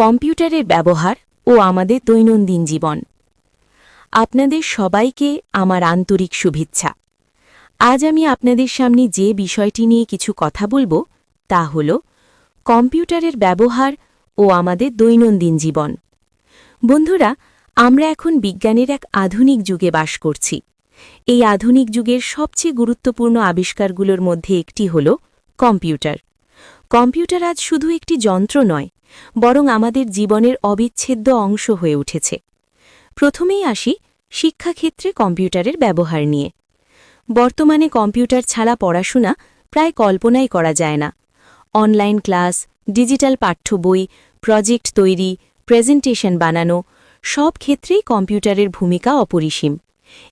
কম্পিউটারের ব্যবহার ও আমাদের দৈনন্দিন জীবন। আপনাদের সবাইকে আমার আন্তরিক শুভেচ্ছা। আজ আমি আপনাদের সামনে যে বিষয়টি নিয়ে কিছু কথা বলব, তা হল কম্পিউটারের ব্যবহার ও আমাদের দৈনন্দিন জীবন। বন্ধুরা, আমরা এখন বিজ্ঞানের এক আধুনিক যুগে বাস করছি। এই আধুনিক যুগের সবচেয়ে গুরুত্বপূর্ণ আবিষ্কারগুলোর মধ্যে একটি হল কম্পিউটার। কম্পিউটার আজ শুধু একটি যন্ত্র নয় বরং আমাদের জীবনের অবিচ্ছেদ্য অংশ হয়ে উঠেছে। প্রথমেই আসি শিক্ষাক্ষেত্রে কম্পিউটারের ব্যবহার নিয়ে। বর্তমানে কম্পিউটার ছাড়া পড়াশোনা প্রায় কল্পনাই করা যায় না। অনলাইন ক্লাস, ডিজিটাল পাঠ্য বই, প্রজেক্ট তৈরি, প্রেজেন্টেশন বানানো, সব ক্ষেত্রেই কম্পিউটারের ভূমিকা অপরিসীম।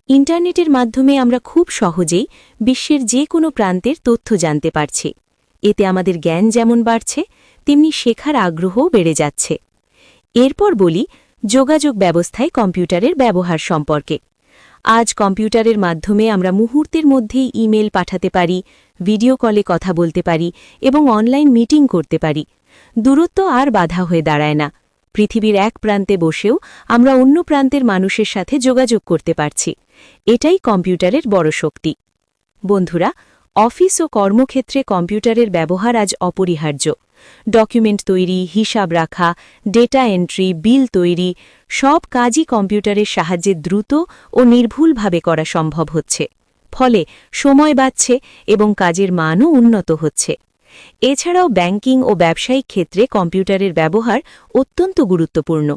ইন্টারনেটের মাধ্যমে আমরা খুব সহজেই বিশ্বের যে কোনো প্রান্তের তথ্য জানতে পারছি। এতে আমাদের জ্ঞান যেমন বাড়ছে, তেমনি শেখার আগ্রহও বেড়ে যাচ্ছে। এরপর বলি, যোগাযোগ ব্যবস্থায় কম্পিউটারের ব্যবহার সম্পর্কে। আজ কম্পিউটারের মাধ্যমে আমরা মুহূর্তের মধ্যেই ইমেল পাঠাতে পারি, ভিডিও কলে কথা বলতে পারি এবং অনলাইন মিটিং করতে পারি। দূরত্ব আর বাধা হয়ে দাঁড়ায় না। পৃথিবীর এক প্রান্তে বসেও আমরা অন্য প্রান্তের মানুষের সাথে যোগাযোগ করতে পারছি। এটাই কম্পিউটারের বড় শক্তি। বন্ধুরা অফিস ও কর্মক্ষেত্রে কম্পিউটারের ব্যবহার আজ অপরিহার্য। ডকুমেন্ট তৈরি, হিসাব রাখা, ডেটা এন্ট্রি, বিল তৈরি, সব কাজই কম্পিউটারের সাহায্যে দ্রুত ও নির্ভুলভাবে করা সম্ভব হচ্ছে। ফলে সময় বাড়ছে এবং কাজের মানও উন্নত হচ্ছে। এছাড়াও ব্যাংকিং ও ব্যবসায়িক ক্ষেত্রে কম্পিউটারের ব্যবহার অত্যন্ত গুরুত্বপূর্ণ।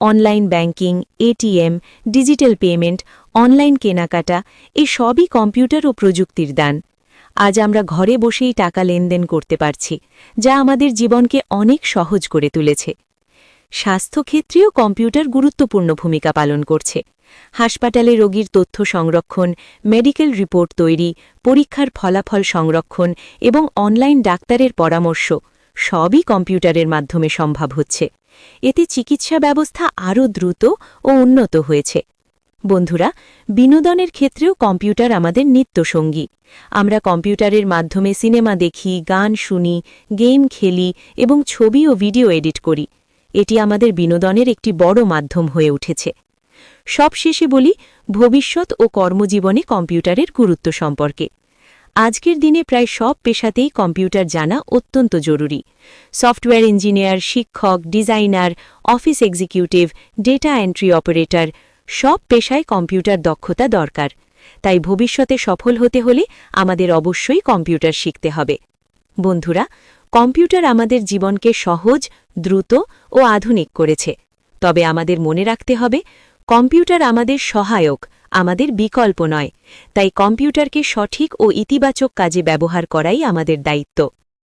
Online banking, ATM, digital payment, online কেনাকাটা, এ সবই কম্পিউটার ও প্রযুক্তির দান। আজ আমরা ঘরে বসেই টাকা লেনদেন করতে পারছি, যা আমাদের জীবনকে অনেক সহজ করে তুলেছে। স্বাস্থ্যক্ষেত্রেও কম্পিউটার গুরুত্বপূর্ণ ভূমিকা পালন করছে। হাসপাতালে রোগীর তথ্য সংরক্ষণ, মেডিকেল রিপোর্ট তৈরি, পরীক্ষার ফলাফল সংরক্ষণ এবং অনলাইন ডাক্তারের পরামর্শ সবই কম্পিউটারের মাধ্যমে সম্ভব হচ্ছে। এতে চিকিৎসা ব্যবস্থা আরও দ্রুত ও উন্নত হয়েছে। বন্ধুরা, বিনোদনের ক্ষেত্রেও কম্পিউটার আমাদের নিত্যসঙ্গী। আমরা কম্পিউটারের মাধ্যমে সিনেমা দেখি, গান শুনি, গেম খেলি এবং ছবি ও ভিডিও এডিট করি। এটি আমাদের বিনোদনের একটি বড় মাধ্যম হয়ে উঠেছে। সবশেষে বলি, ভবিষ্যৎ ও কর্মজীবনে কম্পিউটারের গুরুত্ব সম্পর্কে। আজকের দিনে প্রায় সব পেশাতেই কম্পিউটার জানা অত্যন্ত জরুরি। সফটওয়্যার ইঞ্জিনিয়ার, শিক্ষক, designer, office executive, data entry operator সব পেশায় কম্পিউটার দক্ষতা দরকার। তাই ভবিষ্যতে সফল হতে হলে আমাদের অবশ্যই কম্পিউটার শিখতে হবে। বন্ধুরা, কম্পিউটার আমাদের জীবনকে সহজ, দ্রুত ও আধুনিক করেছে। তবে আমাদের মনে রাখতে হবে, কম্পিউটার আমাদের সহায়ক, আমাদের বিকল্প নয়। তাই কম্পিউটারকে সঠিক ও ইতিবাচক কাজে ব্যবহার করাই আমাদের দায়িত্ব।